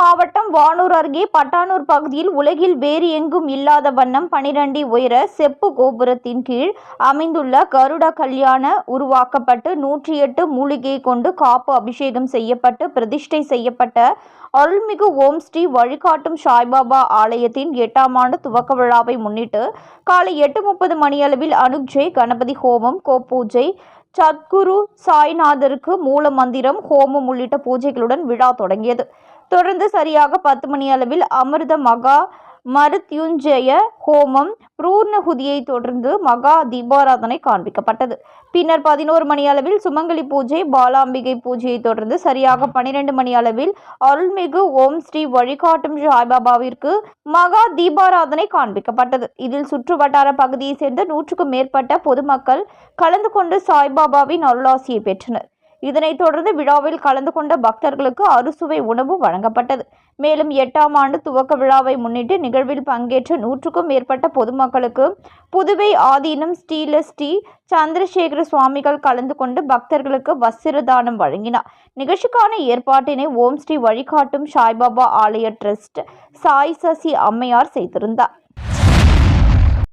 மாவட்டம் வானூர் அருகே பட்டானூர் பகுதியில் உலகில் வேறு எங்கும் இல்லாத வண்ணம் பனிரெண்டி உயர செப்பு கோபுரத்தின் கீழ் அமைந்துள்ள கருட கல்யாண உருவாக்கப்பட்டு நூற்றி எட்டு மூலிகை கொண்டு காப்பு அபிஷேகம் செய்யப்பட்டு பிரதிஷ்டை செய்யப்பட்ட அருள்மிகு ஓம் ஸ்ரீ வழிகாட்டும் சாய்பாபா ஆலயத்தின் எட்டாம் ஆண்டு துவக்க விழாவை முன்னிட்டு காலை எட்டு முப்பது மணியளவில் அனுக்ஜெய் கணபதி ஹோமம் கோபூஜை சத்குரு சாய்நாதருக்கு மூல மந்திரம் ஹோமம் உள்ளிட்ட பூஜைகளுடன் விழா தொடங்கியது. தொடர்ந்து சரியாக பத்து மணி அளவில் அமிர்த மகா மருத்யுஞ்சய ஹோமம் பூர்ணகுதியை தொடர்ந்து மகா தீபாராதனை காண்பிக்கப்பட்டது. பின்னர் பதினோரு மணி அளவில் சுமங்கலி பூஜை பாலாம்பிகை பூஜையை தொடர்ந்து சரியாக பனிரெண்டு மணி அளவில் அருள்மிகு ஓம் ஸ்ரீ வழிகாட்டும் சாய்பாபாவிற்கு மகா தீபாராதனை காண்பிக்கப்பட்டது. இதில் சுற்று வட்டார பகுதியைச் சேர்ந்த நூற்றுக்கும் மேற்பட்ட பொதுமக்கள் கலந்து கொண்டு சாய்பாபாவின் அருளாசியை பெற்றனர். இதனைத் தொடர்ந்து விழாவில் கலந்து கொண்ட பக்தர்களுக்கு அறுசுவை உணவு வழங்கப்பட்டது. மேலும் எட்டாம் ஆண்டு துவக்க விழாவை முன்னிட்டு நிகழ்வில் பங்கேற்ற நூற்றுக்கும் மேற்பட்ட பொதுமக்களுக்கு புதுவை ஆதீனம் ஸ்டீலஸ் ஸ்ரீ சந்திரசேகர சுவாமிகள் கலந்து கொண்டு பக்தர்களுக்கு வஸ்திர தானம் வழங்கினார். நிகழ்ச்சிக்கான ஏற்பாட்டினை ஓம் ஸ்ரீ வழிகாட்டும் சாய்பாபா ஆலய ட்ரஸ்ட் சாய் சசி அம்மையார் செய்திருந்தார்.